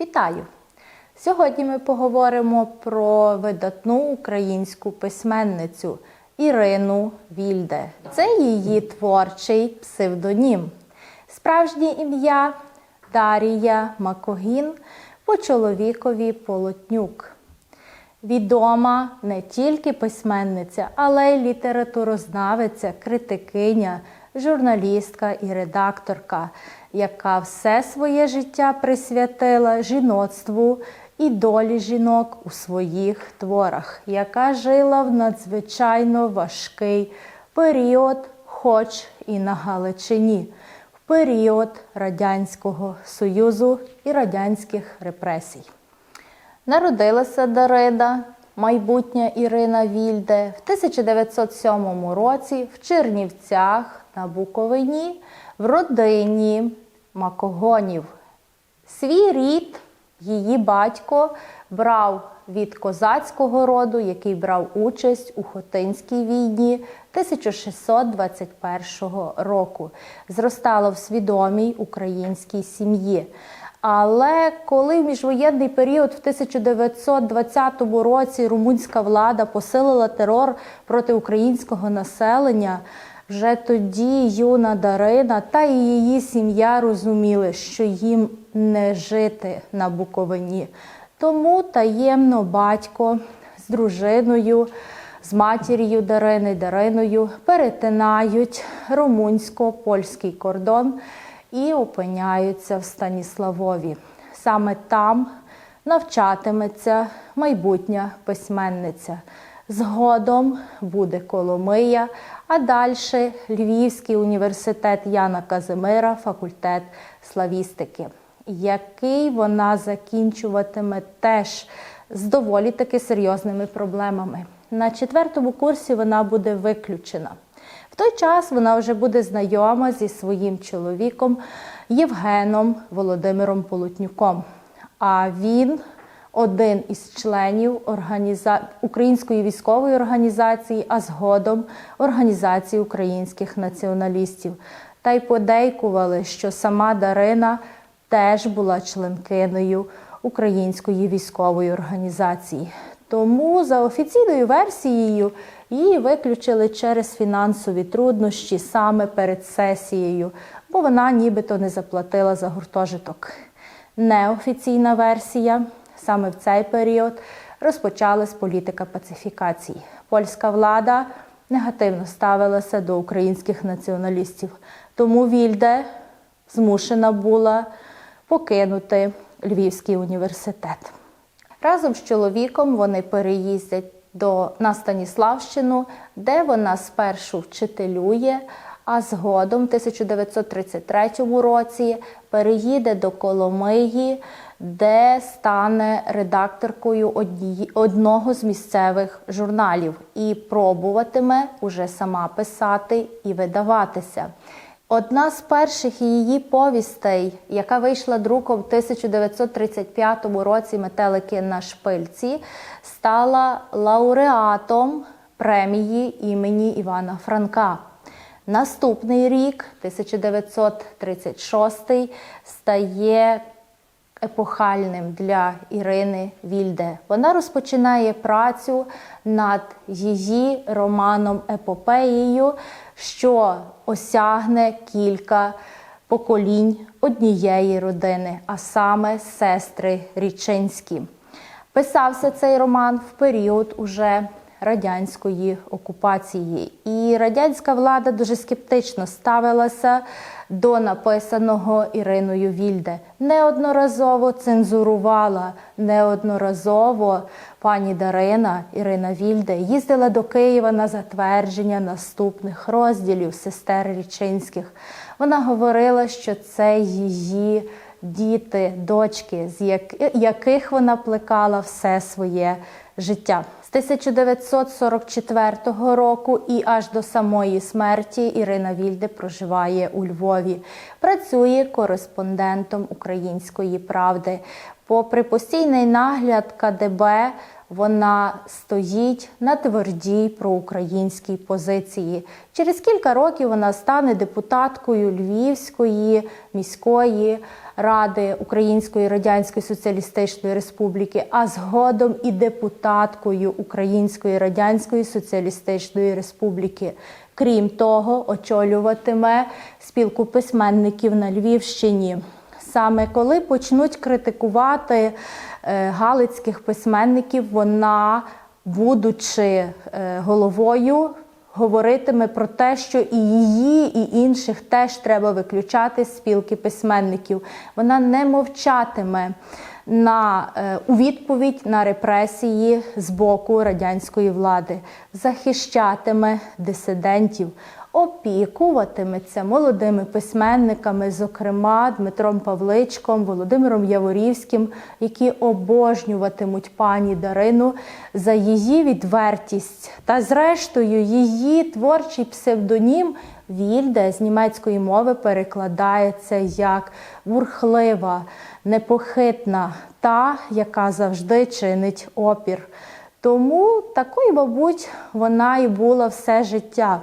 Вітаю! Сьогодні ми поговоримо про видатну українську письменницю Ірину Вільде. Це її творчий псевдонім. Справжнє ім'я Дарія Макогін по чоловікові Полотнюк. Відома не тільки письменниця, але й літературознавиця, критикиня, журналістка і редакторка, яка все своє життя присвятила жіноцтву і долі жінок у своїх творах, яка жила в надзвичайно важкий період, хоч і на Галичині, в період Радянського Союзу і радянських репресій. Народилася Дарида, майбутня Ірина Вільде в 1907 році в Чернівцях на Буковині в родині Макогонів. Свій рід її батько брав від козацького роду, який брав участь у Хотинській війні 1621 року. Зростала в свідомій українській сім'ї. Але коли в міжвоєнний період в 1920 році румунська влада посилила терор проти українського населення, вже тоді юна Дарина та і її сім'я розуміли, що їм не жити на Буковині. Тому таємно батько з дружиною, з матір'ю Дарини Дариною перетинають румунсько-польський кордон і опиняються в Станіславові. Саме там навчатиметься майбутня письменниця. Згодом буде Коломия, а далі Львівський університет Яна Казимира, факультет славістики, який вона закінчуватиме теж з доволі таки серйозними проблемами. На четвертому курсі вона буде виключена. В той час вона вже буде знайома зі своїм чоловіком Євгеном Володимиром Полотнюком. А він один із членів організа... Української військової організації, а згодом Організації українських націоналістів. Та й подейкували, що сама Дарина теж була членкиною Української військової організації. Тому за офіційною версією її виключили через фінансові труднощі саме перед сесією, бо вона нібито не заплатила за гуртожиток. Неофіційна версія саме в цей період розпочалась політика пацифікації. Польська влада негативно ставилася до українських націоналістів, тому Вільде змушена була покинути Львівський університет. Разом з чоловіком вони переїздять до на Станіславщину, де вона спершу вчителює, а згодом, в 1933 році, переїде до Коломиї, де стане редакторкою одні, одного з місцевих журналів і пробуватиме уже сама писати і видаватися. Одна з перших її повістей, яка вийшла друком в 1935 році метелики на шпильці, стала лауреатом премії імені Івана Франка. Наступний рік, 1936, стає епохальним для Ірини Вільде. Вона розпочинає працю над її романом Епопеєю, що осягне кілька поколінь однієї родини, а саме сестри Річинські. Писався цей роман в період уже радянської окупації, і радянська влада дуже скептично ставилася до написаного Іриною Вільде. Неодноразово цензурувала, неодноразово пані Дарина Ірина Вільде їздила до Києва на затвердження наступних розділів сестер Річинських. Вона говорила, що це її діти, дочки, з яких вона плекала все своє життя. З 1944 року і аж до самої смерті Ірина Вільде проживає у Львові. Працює кореспондентом Української правди. Попри постійний нагляд КДБ, вона стоїть на твердій проукраїнській позиції. Через кілька років вона стане депутаткою Львівської міської ради Української Радянської Соціалістичної Республіки, а згодом і депутаткою Української Радянської Соціалістичної Республіки. Крім того, очолюватиме спілку письменників на Львівщині. Саме коли почнуть критикувати галицьких письменників, вона, будучи е, головою, говоритиме про те, що і її, і інших теж треба виключати з спілки письменників. Вона не мовчатиме на е, у відповідь на репресії з боку радянської влади, захищатиме дисидентів, опікуватиметься молодими письменниками, зокрема Дмитром Павличком, Володимиром Яворівським, які обожнюватимуть пані Дарину за її відвертість та, зрештою, її творчий псевдонім. Вільде з німецької мови перекладається як бурхлива, непохитна, та, яка завжди чинить опір. Тому такою, мабуть, вона і була все життя.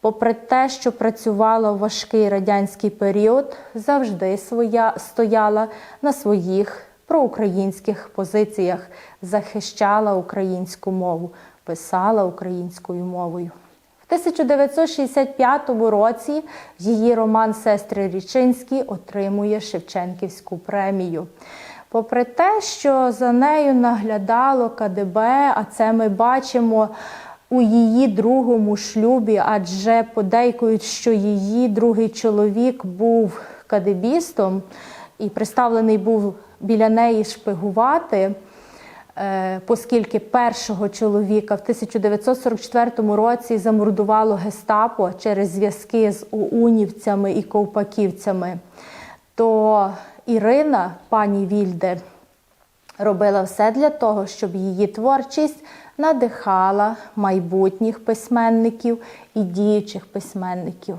Попри те, що працювала в важкий радянський період, завжди своя стояла на своїх проукраїнських позиціях, захищала українську мову, писала українською мовою. В 1965 році її роман Сестри Річинські отримує Шевченківську премію. Попри те, що за нею наглядало КДБ, а це ми бачимо у її другому шлюбі, адже подейкують, що її другий чоловік був кадебістом і приставлений був біля неї шпигувати. Е, Оскільки першого чоловіка в 1944 році замордувало гестапо через зв'язки з уунівцями і ковпаківцями, то Ірина, пані Вільде, робила все для того, щоб її творчість надихала майбутніх письменників і діючих письменників.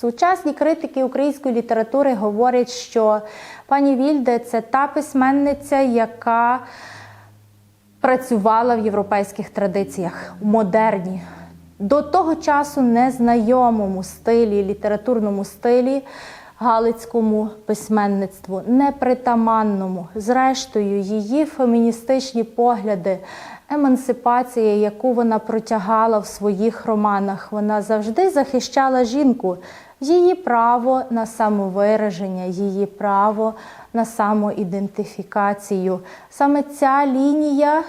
Сучасні критики української літератури говорять, що пані Вільде це та письменниця, яка працювала в європейських традиціях, модерні, до того часу незнайомому стилі, літературному стилі, галицькому письменництву, непритаманному. Зрештою, її феміністичні погляди, емансипація, яку вона протягала в своїх романах, вона завжди захищала жінку. Її право на самовираження, її право на самоідентифікацію. Саме ця лінія,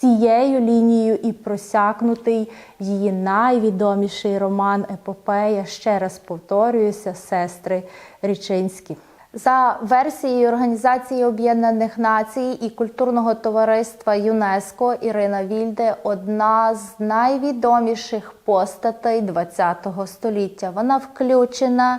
цією лінією і просякнутий її найвідоміший роман Епопея. Ще раз повторююся, сестри Річинські. За версією Організації Об'єднаних Націй і культурного товариства ЮНЕСКО Ірина Вільде одна з найвідоміших постатей ХХ століття. Вона включена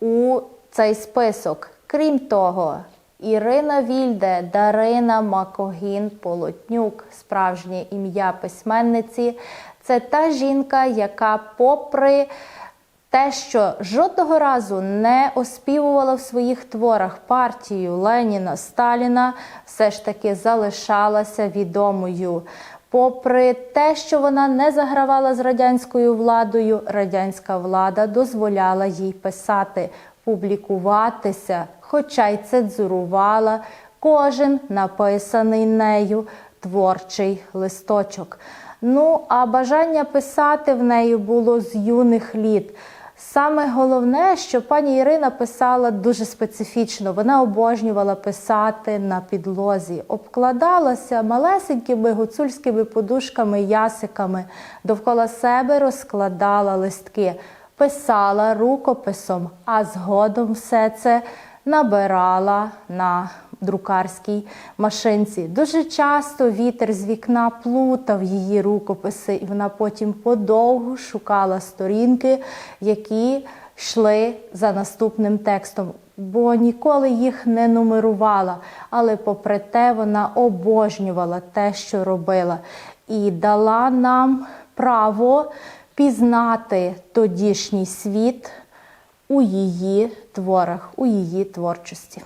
у цей список. Крім того, Ірина Вільде, Дарина Макогін Полотнюк, справжнє ім'я письменниці. Це та жінка, яка, попри те, що жодного разу не оспівувала в своїх творах партію Леніна Сталіна, все ж таки залишалася відомою. Попри те, що вона не загравала з радянською владою, радянська влада дозволяла їй писати, публікуватися, хоча й цензурувала кожен написаний нею творчий листочок. Ну, а бажання писати в неї було з юних літ. Саме головне, що пані Ірина писала дуже специфічно. Вона обожнювала писати на підлозі, обкладалася малесенькими гуцульськими подушками, ясиками, довкола себе розкладала листки, писала рукописом, а згодом все це набирала на друкарській машинці. Дуже часто вітер з вікна плутав її рукописи, і вона потім подовго шукала сторінки, які йшли за наступним текстом, бо ніколи їх не нумерувала. Але попри те, вона обожнювала те, що робила, і дала нам право пізнати тодішній світ у її творах, у її творчості.